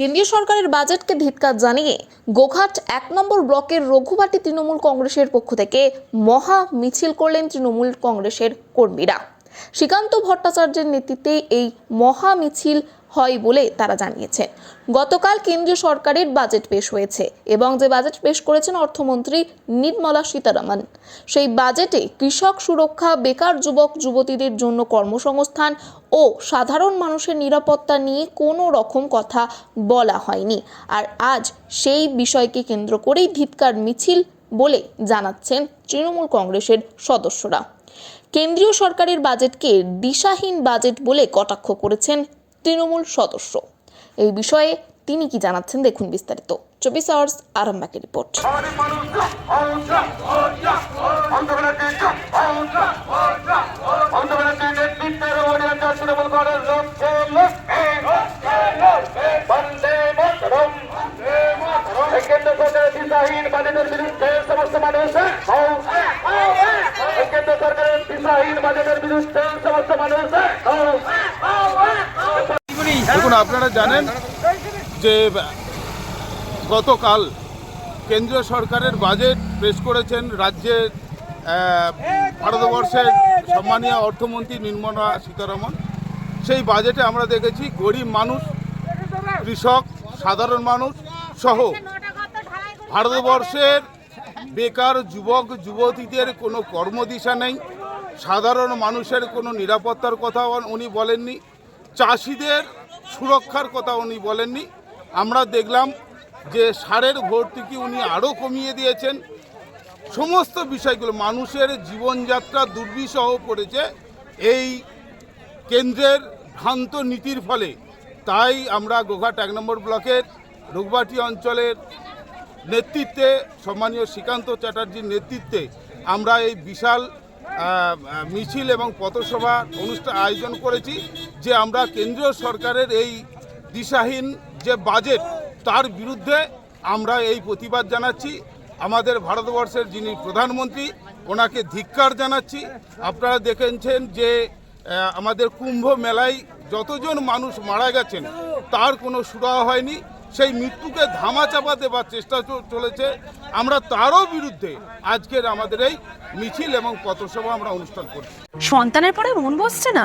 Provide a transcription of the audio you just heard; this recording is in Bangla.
কেন্দ্রীয় সরকারের বাজেটকে ধিৎকার জানিয়ে গোঘাট এক নম্বর ব্লকের রঘুবাটি তৃণমূল কংগ্রেসের পক্ষ থেকে মহা মিছিল করলেন তৃণমূল কংগ্রেসের কর্মীরা। শ্রীকান্ত ভট্টাচার্যের নেতৃত্বে এই মহা মিছিল হয় বলে তারা জানিয়েছেন গতকাল কেন্দ্রীয় সরকারের বাজেট পেশ হয়েছে এবং যে বাজেট পেশ করেছেন অর্থমন্ত্রী নির্মলা সীতারামন, সেই বাজেটে কৃষক সুরক্ষা, বেকার যুবক, যুবতীদের জন্য কর্মসংস্থান ও সাধারণ মানুষের নিরাপত্তা নিয়ে কোনো রকম কথা বলা হয়নি। আর আজ সেই বিষয়কে কেন্দ্র করেই ধিৎকার মিছিল বলে জানাচ্ছেন তৃণমূল কংগ্রেসের সদস্যরা। কেন্দ্রীয় সরকারের বাজেটকে দিশাহীন বাজেট বলে কটাক্ষ করেছেন তৃণমূল সদস্য এই বিষয়ে তিনি কি জানাচ্ছেন দেখুন বিস্তারিত চব্বিশ আওয়ার্স আরামবাগের রিপোর্ট সরকারের বিরুদ্ধে সমস্ত মানুষ। দেখুন, আপনারা জানেন যে, গতকাল কেন্দ্রীয় সরকারের বাজেট পেশ করেছেন রাজ্যের ভারতবর্ষের সম্মানীয় অর্থমন্ত্রী নির্মলা সীতারমন। সেই বাজেটে আমরা দেখেছি গরিব মানুষ, কৃষক, সাধারণ মানুষ সহ ভারতবর্ষের বেকার যুবক, যুবতীদের কোনো কর্মদিশা নেই। সাধারণ মানুষের কোনো নিরাপত্তার কথা উনি বলেননি। চাষিদের সুরক্ষার কথা উনি বলেননি। আমরা দেখলাম যে সারের ভর্তুকি উনি আরও কমিয়ে দিয়েছেন। সমস্ত বিষয়গুলো, মানুষের জীবনযাত্রা দুর্বিষহ পড়েছে। এই কেন্দ্রের ভ্রান্ত নীতির ফলে তাই আমরা গোঘাট এক নম্বর ব্লকের রোগবাটি অঞ্চলের নেতৃত্বে, সম্মানীয় শ্রীকান্ত চ্যাটার্জির নেতৃত্বে আমরা এই বিশাল মিছিল এবং পথসভা অনুষ্ঠান আয়োজন করেছি। যে আমরা কেন্দ্রীয় সরকারের এই দিশাহীন যে বাজেট, তার বিরুদ্ধে আমরা এই প্রতিবাদ জানাচ্ছি। আমাদের ভারতবর্ষের যিনি প্রধানমন্ত্রী, ওনাকে ধিক্কার জানাচ্ছি। আপনারা দেখেছেন যে আমাদের কুম্ভ মেলায় যতজন মানুষ মারা গেছেন, তার কোনো সুরাহা হয়নি। সেই মৃত্যুকে ধামা ধামাচাপা দেবার চেষ্টা চলেছে। আমরা তারও বিরুদ্ধে আজকের আমাদের এই মিছিল এবং পথসভা আমরা অনুষ্ঠান করছি। সন্তানের পরে মন বসছে না?